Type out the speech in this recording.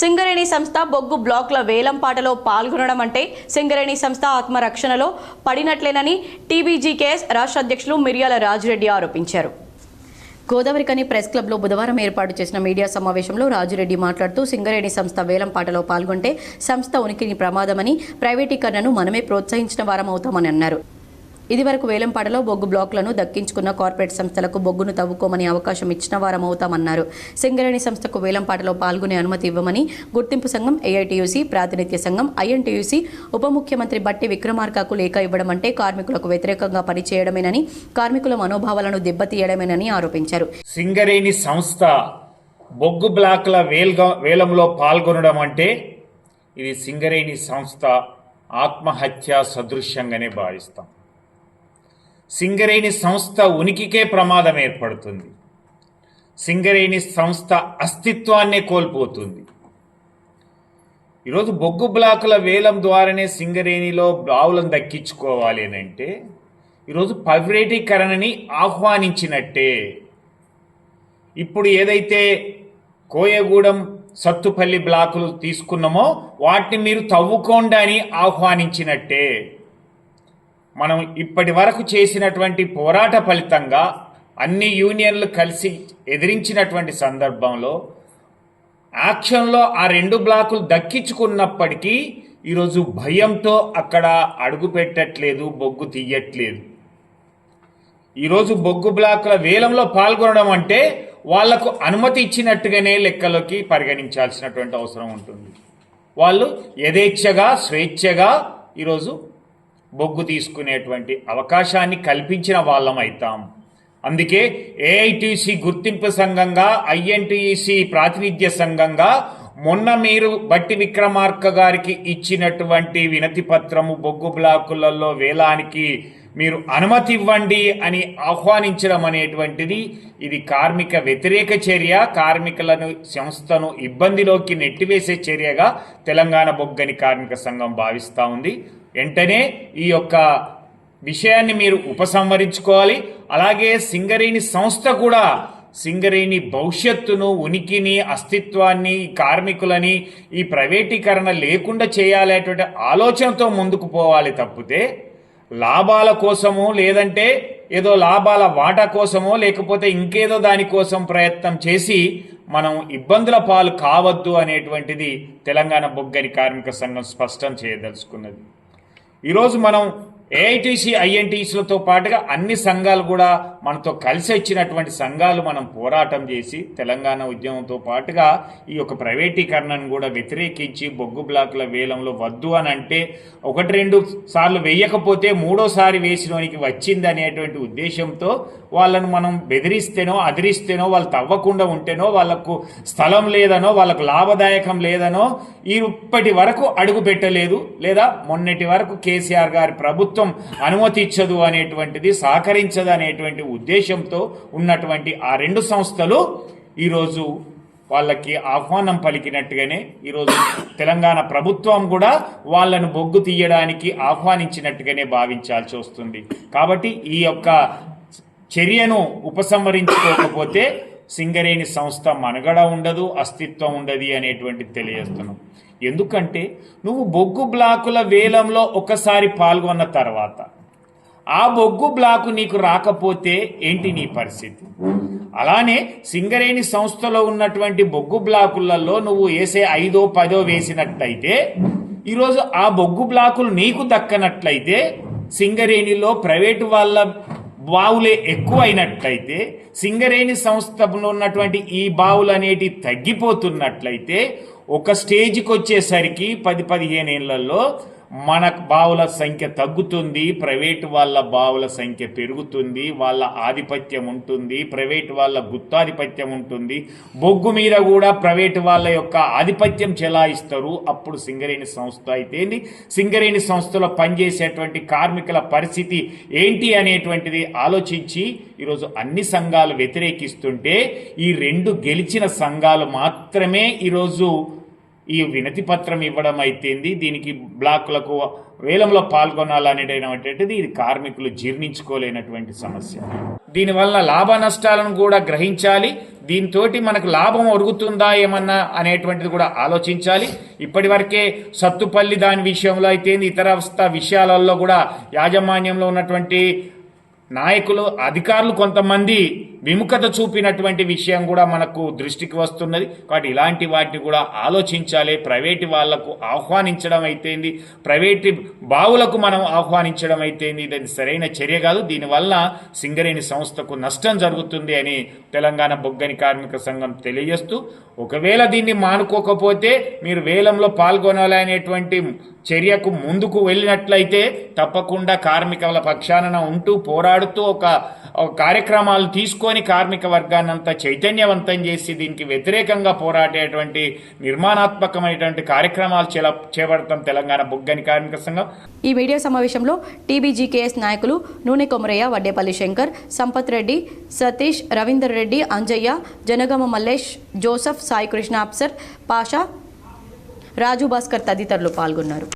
సింగరేణి సంస్థ బొగ్గు బ్లాక్ల వేలంపాటలో పాల్గొనడం అంటే సింగరేణి సంస్థ ఆత్మరక్షణలో పడినట్లేనని టీబీజీకేఎస్ రాష్ట్ర అధ్యక్షులు మిర్యాల రాజిరెడ్డి ఆరోపించారు. గోదావరికని ప్రెస్ క్లబ్లో బుధవారం ఏర్పాటు చేసిన మీడియా సమావేశంలో రాజురెడ్డి మాట్లాడుతూ సింగరేణి సంస్థ వేలంపాటలో పాల్గొంటే సంస్థ ఉనికిని ప్రమాదమని ప్రైవేటీకరణను మనమే ప్రోత్సహించిన వారం అవుతామని అన్నారు. ఇదివరకు వేలంపాటలో బొగ్గు బ్లాక్లను దక్కించుకున్న కార్పొరేట్ సంస్థలకు బొగ్గును తవ్వుకోమని అవకాశం ఇచ్చిన వారం అవుతామన్నారు. సింగరేణి సంస్థకు వేలంపాటలో పాల్గొనే అనుమతి ఇవ్వమని గుర్తింపు సంఘం ఏఐటీయూసీ ప్రాతినిధ్య సంఘం ఐఎన్టీయూసీ ఉప ముఖ్యమంత్రి బట్టి విక్రమార్కకు లేఖ ఇవ్వడం అంటే కార్మికులకు వ్యతిరేకంగా పనిచేయడమేనని కార్మికుల మనోభావాలను దెబ్బతీయడమేనని ఆరోపించారు. సింగరేణి సంస్థ బొగ్గు బ్లాక్ల వేల్గా వేలంలో పాల్గొనడం అంటే ఇది సింగరేణి సంస్థ ఆత్మహత్య సదృశ్యంగానే భావిస్తాం. సింగరేణి సంస్థ ఉనికికే ప్రమాదం ఏర్పడుతుంది. సింగరేణి సంస్థ అస్తిత్వాన్నే కోల్పోతుంది. ఈరోజు బొగ్గు బ్లాకుల వేలం ద్వారానే సింగరేణిలో బావులను దక్కించుకోవాలి అని అంటే ఈరోజు ప్రైవేటీకరణని ఆహ్వానించినట్టే. ఇప్పుడు ఏదైతే కోయగూడెం సత్తుపల్లి బ్లాకులు తీసుకున్నామో వాటిని మీరు తవ్వుకోండి అని ఆహ్వానించినట్టే. మనం ఇప్పటి వరకు చేసినటువంటి పోరాట ఫలితంగా అన్ని యూనియన్లు కలిసి ఎదిరించినటువంటి సందర్భంలో యాక్షన్లో ఆ రెండు బ్లాకులు దక్కించుకున్నప్పటికీ ఈరోజు భయంతో అక్కడ అడుగు పెట్టట్లేదు బొగ్గు తీయట్లేదు. ఈరోజు బొగ్గు బ్లాకుల వేలంలో పాల్గొనడం అంటే వాళ్ళకు అనుమతి ఇచ్చినట్టుగానే లెక్కలోకి పరిగణించాల్సినటువంటి అవసరం ఉంటుంది. వాళ్ళు యథేచ్ఛగా స్వేచ్ఛగా ఈరోజు బొగ్గు తీసుకునేటువంటి అవకాశాన్ని కల్పించిన వాళ్ళం అవుతాం అందుకే ఏఐటిసి గుర్తింపు సంఘంగా ఐఎన్టీఈసీ ప్రాతినిధ్య సంఘంగా మొన్న మీరు బట్టి విక్రమార్క గారికి ఇచ్చినటువంటి వినతి పత్రము బొగ్గు బ్లాకులలో వేలానికి మీరు అనుమతి ఇవ్వండి అని ఆహ్వానించడం అనేటువంటిది. ఇది కార్మిక వ్యతిరేక చర్య. కార్మికులను సంస్థను ఇబ్బందిలోకి నెట్టివేసే చర్యగా తెలంగాణ బొగ్గని కార్మిక సంఘం భావిస్తూ ఉంది. వెంటనే ఈ యొక్క విషయాన్ని మీరు ఉపసంహరించుకోవాలి. అలాగే సింగరేణి సంస్థ కూడా సింగరేణి భవిష్యత్తును ఉనికిని అస్తిత్వాన్ని ఈ కార్మికులని ఈ ప్రైవేటీకరణ లేకుండా చేయాలనేటువంటి ఆలోచనతో ముందుకు పోవాలి తప్పితే లాభాల కోసమో లేదంటే ఏదో లాభాల వాటా కోసమో లేకపోతే ఇంకేదో దానికోసం ప్రయత్నం చేసి మనం ఇబ్బందుల పాలు కావద్దు అనేటువంటిది తెలంగాణ బొగ్గని కార్మిక సంఘం స్పష్టం చేయదలుచుకున్నది. ఈరోజు మనం ఏఐటీసీ ఐఎన్టీసీలతో పాటుగా అన్ని సంఘాలు కూడా మనతో కలిసి వచ్చినటువంటి సంఘాలు మనం పోరాటం చేసి తెలంగాణ ఉద్యమంతో పాటుగా ఈ యొక్క ప్రైవేటీకరణను కూడా వ్యతిరేకించి బొగ్గు బ్లాకుల వేలంలో వద్దు అని అంటే ఒకటి రెండు సార్లు వేయకపోతే మూడోసారి వేసినోనికి వచ్చింది అనేటువంటి ఉద్దేశంతో వాళ్ళను మనం బెదిరిస్తేనో అదిరిస్తేనో వాళ్ళు తవ్వకుండా ఉంటేనో వాళ్ళకు స్థలం లేదనో వాళ్ళకు లాభదాయకం లేదనో ఈ ఇప్పటి వరకు అడుగు పెట్టలేదు లేదా మొన్నటి వరకు కేసీఆర్ గారి ప్రభుత్వం అనుమతించదు అనేటువంటిది సహకరించదు అనేటువంటి ఉద్దేశంతో ఉన్నటువంటి ఆ రెండు సంస్థలు ఈరోజు వాళ్ళకి ఆహ్వానం పలికినట్టుగానే ఈరోజు తెలంగాణ ప్రభుత్వం కూడా వాళ్ళను బొగ్గు తీయడానికి ఆహ్వానించినట్టుగానే భావించాల్సి వస్తుంది. కాబట్టి ఈ యొక్క చర్యను ఉపసంహరించుకోకపోతే సింగరేణి సంస్థ మనుగడ ఉండదు అస్తిత్వం ఉండదు అనేటువంటి తెలియజేస్తున్నాం. ఎందుకంటే నువ్వు బొగ్గు బ్లాకుల వేలంలో ఒకసారి పాల్గొన్న తర్వాత ఆ బొగ్గు బ్లాకు నీకు రాకపోతే ఏంటి నీ పరిస్థితి? అలానే సింగరేణి సంస్థలో ఉన్నటువంటి బొగ్గు బ్లాకులలో నువ్వు వేసే ఐదో పదో వేసినట్లయితే ఈరోజు ఆ బొగ్గు బ్లాకులు నీకు దక్కనట్లయితే సింగరేణిలో ప్రైవేటు వాళ్ళ బావులే ఎక్కువ అయినట్లయితే సింగరేణి సంస్థలో ఉన్నటువంటి ఈ బావులు అనేటి తగ్గిపోతున్నట్లయితే ఒక స్టేజ్కి వచ్చేసరికి పది పదిహేను ఏళ్ళలో మన బావుల సంఖ్య తగ్గుతుంది ప్రైవేటు వాళ్ళ బావుల సంఖ్య పెరుగుతుంది వాళ్ళ ఆధిపత్యం ఉంటుంది ప్రైవేటు వాళ్ళ గుత్తాధిపత్యం ఉంటుంది. బొగ్గు మీద కూడా ప్రైవేటు వాళ్ళ యొక్క ఆధిపత్యం చెలాయిస్తారు. అప్పుడు సింగరేణి సంస్థ అయితే సింగరేణి సంస్థలో పనిచేసేటువంటి కార్మికుల పరిస్థితి ఏంటి అనేటువంటిది ఆలోచించి ఈరోజు అన్ని సంఘాలు వ్యతిరేకిస్తుంటే ఈ రెండు గెలిచిన సంఘాలు మాత్రమే ఈరోజు ఈ వినతి పత్రం ఇవ్వడం అయితేంది దీనికి బ్లాకులకు వేలంలో పాల్గొనాలనేటటువంటిది ఇది కార్మికులు జీర్ణించుకోలేనటువంటి సమస్య. దీనివల్ల లాభ నష్టాలను కూడా గ్రహించాలి దీంతో మనకు లాభం ఒరుగుతుందా ఏమన్నా అనేటువంటిది కూడా ఆలోచించాలి. ఇప్పటి వరకే సత్తుపల్లి దాని విషయంలో అయితే ఇతర విషయాలలో కూడా యాజమాన్యంలో ఉన్నటువంటి నాయకులు అధికారులు కొంతమంది విముఖత చూపినటువంటి విషయం కూడా మనకు దృష్టికి వస్తున్నది. కాబట్టి ఇలాంటి వాటిని కూడా ఆలోచించాలి. ప్రైవేటు వాళ్ళకు ఆహ్వానించడం అయితేంది. ప్రైవేటు బావులకు మనం ఆహ్వానించడం అయితేంది. ఇది సరైన చర్య కాదు. దీనివల్ల సింగరేణి సంస్థకు నష్టం జరుగుతుంది అని తెలంగాణ బొగ్గని కార్మిక సంఘం తెలియజేస్తూ ఒకవేళ దీన్ని మానుకోకపోతే మీరు వేలంలో పాల్గొనాలనేటువంటి చర్యకు ముందుకు వెళ్ళినట్లయితే తప్పకుండా కార్మికుల పక్షాన ఉంటూ పోరాడుతూ ఒక కార్యక్రమాలు తీసుకొని కార్మిక వర్గాన్నంతా చైతన్యవంతం చేసి దీనికి వ్యతిరేకంగా పోరాడేటువంటి నిర్మాణాత్మకమైనటువంటి కార్యక్రమాలు చేల చేపడతాం తెలంగాణ బొగ్గని కార్మిక సంఘం. ఈ మీడియా సమావేశంలో టీబీజీకేఎస్ నాయకులు నూనె కొమరయ్య వడ్డేపల్లి శంకర్ సంపత్ రెడ్డి సతీష్ రవీందర్ రెడ్డి అంజయ్య జనగమ మల్లేష్ జోసఫ్ సాయికృష్ణ అప్సర్ పాషా రాజు భాస్కర్ తదితరులు పాల్గొన్నారు.